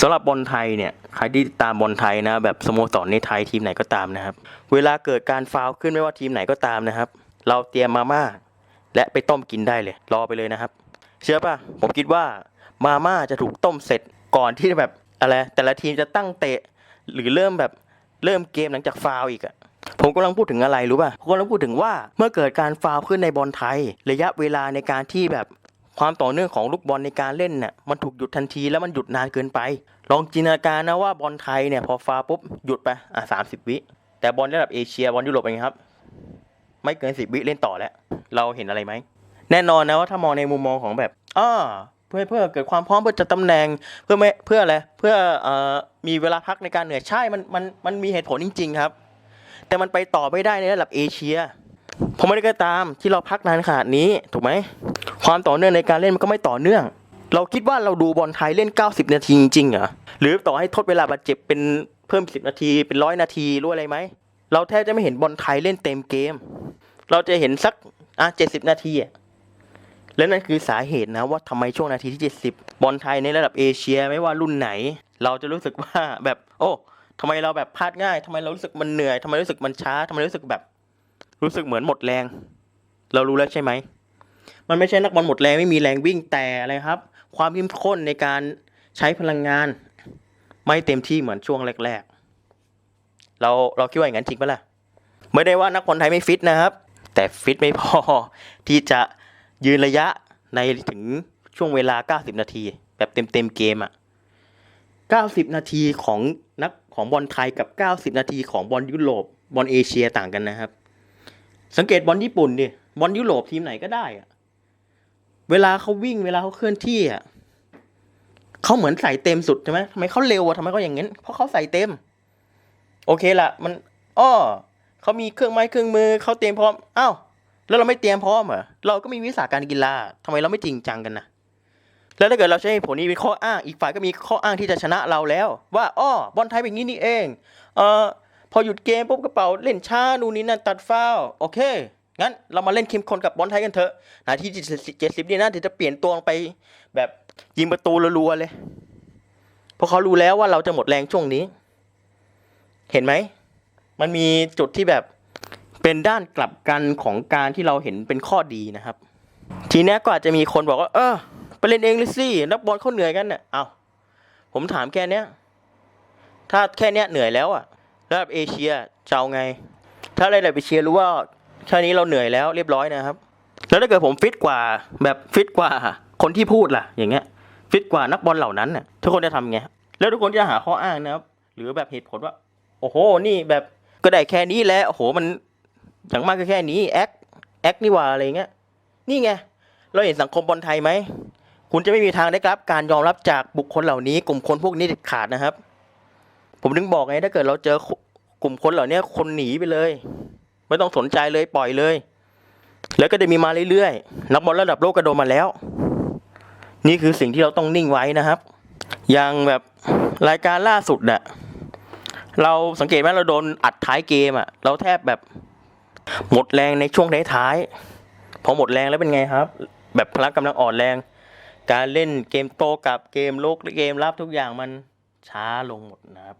สำหรับบอลไทยเนี่ยใครที่ตามบอลไทยนะแบบสโมสรในไทยทีมไหนก็ตามนะครับ เวลาเกิดการฟาวขึ้นไม่ว่าทีมไหนก็ตามนะครับ เราเตรียมมาม่าและไปต้มกินได้เลย รอไปเลยนะครับ เชื่อป่ะผมคิดว่ามาม่าจะถูกต้มเสร็จก่อนที่แบบอะไรแต่ละทีมจะตั้งเตะ หรือเริ่มแบบเริ่มเกมหลังจากฟาวอีกอะผมกำลังพูดถึงอะไรรู้ป่ะผมกำลังพูดถึงว่าเมื่อเกิดการฟาวขึ้นในบอลไทย ระยะเวลาในการที่แบบ ความต่อเนื่องของลูกบอลในการเล่นเนี่ยมันถูกหยุดทันทีแล้วมันหยุดนานเกินไป ลองจินตนาการนะว่าบอลไทยเนี่ยพอฟาวปุ๊บหยุดไปอะสามสิบวิ แต่บอลระดับเอเชียบอลยุโรปเป็นไงครับ ไม่เกินสิบวิเล่นต่อแล้ว เราเห็นอะไรไหม แน่นอนนะว่าถ้ามองในมุมมองของแบบอ้าเพื่อเพื่อเกิดความพร้อมเพื่อจะตำแหน่งเพื่อไม่เพื่ออะไรเพื่อเอ่อมีเวลาพักในการเหนื่อยใช่มันมันมันมีเหตุผลจริง ๆ ครับ แต่มันไปต่อไม่ได้ในระดับเอเชียเพราะไม่ได้ก็ตามที่เราพักนานขนาดนี้ถูกไหม ความต่อเนื่องในการเล่นมันก็ไม่ต่อเนื่อง เราคิดว่าเราดูบอลไทยเล่น 90 นาทีจริงๆเหรอหรือต่อให้ทดเวลาบาดเจ็บเป็นเพิ่ม 10 นาทีเป็นร้อยนาทีรู้อะไรไหมเราแทบจะไม่เห็นบอลไทยเล่นเต็มเกม เราจะเห็นสักอะ70 นาทีอะและนั่นคือสาเหตุนะว่าทำไมช่วงนาทีที่ 70 บอลไทยในระดับเอเชียไม่ว่ารุ่นไหน เราจะรู้สึกว่าแบบโอ้ทำไมเราแบบพลาดง่ายทำไมเรารู้สึกมันเหนื่อยทำไมรู้สึกมันช้าทำไมรู้สึกแบบ รู้สึกเหมือนหมดแรง เรารู้แล้วใช่ไหม มันไม่ใช่นักบอลหมดแรงไม่มีแรงวิ่งแต่อะไรครับ ความเข้มข้นในการใช้พลังงาน ไม่เต็มที่เหมือนช่วงแรกๆ เราเราคิดว่าอย่างนั้นจริงปะล่ะไม่ได้ว่านักบอลไทยไม่ฟิตนะครับ แต่ฟิตไม่พอที่จะยืนระยะในถึงช่วงเวลา 90 นาที แบบเต็มเต็มเกมอะ 90 นาทีของนักของบอลไทยกับ 90 นาทีของบอลยุโรปบอลเอเชียต่างกันนะครับ สังเกตบอลญี่ปุ่นดิบอลยุโรปทีมไหนก็ได้อะ เวลาเขาวิ่งเวลาเขาเคลื่อนที่อะเขาเหมือนใส่เต็มสุดใช่ไหมทำไมเขาเร็วอะทำไมเขาอย่างนั้นเพราะเขาใส่เต็ม โอเคละมันอ้อเขามีเครื่องไม้เครื่องมือเขาเตรียมพร้อมอ้าวแล้วเราไม่เตรียมพร้อมเหรอเราก็มีวิสาการกีฬาทำไมเราไม่จริงจังกันนะแล้วถ้าเกิดเราใช้ผลนี้เป็นข้ออ้าง อีกฝ่ายก็มีข้ออ้างที่จะชนะเราแล้ว ว่าอ้อบอลไทยเป็นอย่างนี้นี่เองเอ่อพอหยุดเกมปุ๊บกระเป๋าเล่นช้านู่นนี่นั่นตัดฟาวโอเค งั้นเรามาเล่นเข้มข้นกับบอลไทยกันเถอะนาทีเจ็ดสิบนี่นะเดี๋ยวจะเปลี่ยนตัวไปแบบยิงประตูรัวๆเลย เพราะเขารู้แล้วว่าเราจะหมดแรงช่วงนี้ เห็นไหม มันมีจุดที่แบบเป็นด้านกลับกันของการที่เราเห็นเป็นข้อดีนะครับ ทีนี้ก็อาจจะมีคนบอกว่า เออไปเล่นเองเลยสินักบอลเขาเหนื่อยกันเนี่ยเอาผมถามแค่เนี้ยถ้าแค่เนี้ยเหนื่อยแล้วอะระดับเอเชียจะเอาไง ถ้าระดับเอเชียรู้ว่า แค่นี้เราเหนื่อยแล้วเรียบร้อยนะครับ แล้วถ้าเกิดผมฟิตกว่าแบบฟิตกว่าคนที่พูดล่ะ อย่างเงี้ย ฟิตกว่านักบอลเหล่านั้นน่ะทุกคนจะทำไงแล้วทุกคนจะหาข้ออ้างนะครับ หรือแบบเหตุผลว่า โอ้โห นี่แบบก็ได้แค่นี้แหละโอ้โหมันอย่างมากก็แค่นี้แอคแอคนี่ว่าอะไรเงี้ยนี่ไงเราเห็นสังคมบอลไทยไหมคุณจะไม่มีทางได้รับการยอมรับจากบุคคลเหล่านี้ กลุ่มคนพวกนี้เด็ดขาดนะครับ ผมถึงบอกไงถ้าเกิดเราเจอกลุ่มคนเหล่านี้คนหนีไปเลย ไม่ต้องสนใจเลยปล่อยเลย แล้วก็จะมีมาเรื่อยๆนักบอลระดับโลกกระโดดมาแล้ว นี่คือสิ่งที่เราต้องนิ่งไว้นะครับ อย่างแบบรายการล่าสุดอะเราสังเกตไหมเราโดนอัดท้ายเกมอะเราแทบแบบหมดแรงในช่วงท้ายๆพอหมดแรงแล้วเป็นไงครับ แบบพละกำลังอ่อนแรง การเล่นเกมโตกับเกมโลกเกมรับทุกอย่างมันช้าลงหมดนะครับ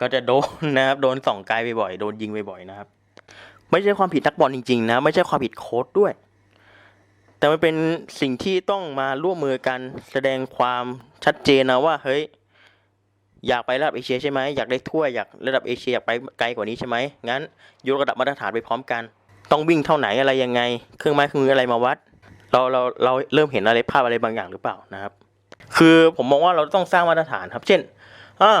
ก็จะโดนนะครับ โดนส่องไกลบ่อยๆโดนยิงบ่อยๆนะครับ ไม่ใช่ความผิดนักบอลจริงๆนะ ไม่ใช่ความผิดโค้ชด้วย แต่มันเป็นสิ่งที่ต้องมาร่วมมือกันแสดงความชัดเจนนะว่าเฮ้ยอยากไประดับเอเชียใช่ไหมอยากได้ถ้วยอยากระดับเอเชียอยากไปไกลกว่านี้ใช่ไหมงั้นยกระดับมาตรฐานไปพร้อมกัน ต้องวิ่งเท่าไหนอะไรยังไง เครื่องไม้เครื่องมืออะไรมาวัด เราเราเราเริ่มเห็นอะไรภาพอะไรบางอย่างหรือเปล่านะครับ คือผมมองว่าเราต้องสร้างมาตรฐานครับ เช่นอ่า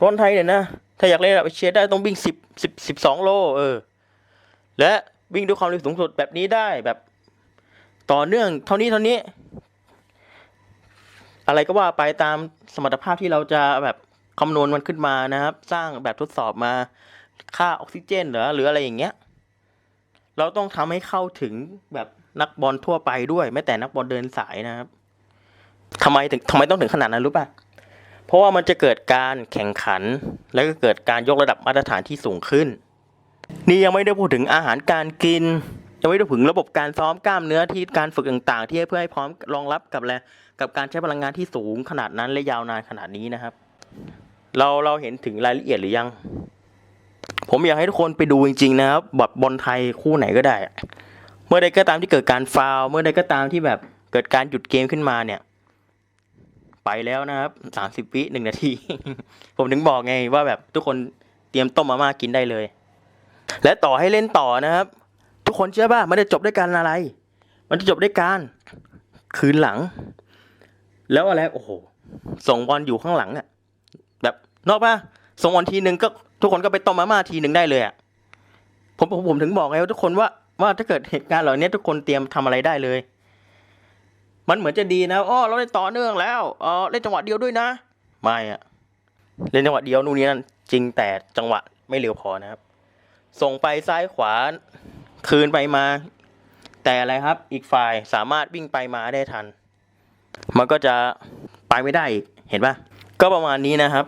บอลไทยเนี่ยนะถ้าอยากเล่นระดับเอเชียได้ต้องวิ่งสิบสิบสิบสองโลเออ และวิ่งด้วยความเร็วสูงสุดแบบนี้ได้แบบต่อเนื่องเท่านี้เท่านี้ อะไรก็ว่าไปตามสมรรถภาพที่เราจะแบบคำนวณมันขึ้นมานะครับ สร้างแบบทดสอบมาค่าออกซิเจนหรือหรืออะไรอย่างเงี้ย เราต้องทำให้เข้าถึงแบบนักบอลทั่วไปด้วยแม้แต่นักบอลเดินสายนะครับทำไมถึงทำไมต้องถึงขนาดนั้นรู้ป่ะเพราะว่ามันจะเกิดการแข่งขัน แล้วก็เกิดการยกระดับมาตรฐานที่สูงขึ้น นี่ยังไม่ได้พูดถึงอาหารการกิน ยังไม่ได้ถึงระบบการซ้อมกล้ามเนื้อที่การฝึกต่าง ๆ ที่เพื่อให้พร้อมรองรับกับอะไรกับการใช้พลังงานที่สูงขนาดนั้นและยาวนานขนาดนี้นะครับ เราเราเห็นถึงรายละเอียดหรือยัง ผมอยากให้ทุกคนไปดูจริง ๆ นะครับบอลบอลไทยคู่ไหนก็ได้ เมื่อใดก็ตามที่เกิดการฟาวเมื่อใดก็ตามที่แบบเกิดการหยุดเกมขึ้นมาเนี่ย ไปแล้วนะครับสามสิบวิหนึ่งนาที ผมถึงบอกไงว่าแบบทุกคนเตรียมต้มมาม่ากินได้เลย และต่อให้เล่นต่อนะครับ ทุกคนเชื่อป่ะมันจะจบด้วยการอะไร มันจะจบด้วยการคืนหลัง แล้วอะไรโอ้โหส่งบอลอยู่ข้างหลังอะแบบนอกป่ะส่งบอลทีหนึ่งก็ทุกคนก็ไปต้มมาม่าทีหนึ่งได้เลยอะผมผมผมถึงบอกไงว่าทุกคนว่าว่าถ้าเกิดเหตุการณ์เหล่านี้ทุกคนเตรียมทำอะไรได้เลย มันเหมือนจะดีนะอ๋อเราได้ต่อเนื่องแล้วเออเล่นจังหวะเดียวด้วยนะ ไม่อะเล่นจังหวะเดียวนู่นนี่นั่นจริงแต่จังหวะไม่เร็วพอนะครับ ส่งไปซ้ายขวาคืนไปมา แต่อะไรครับอีกฝ่ายสามารถวิ่งไปมาได้ทัน มันก็จะไปไม่ได้อีกเห็นปะก็ประมาณนี้นะครับ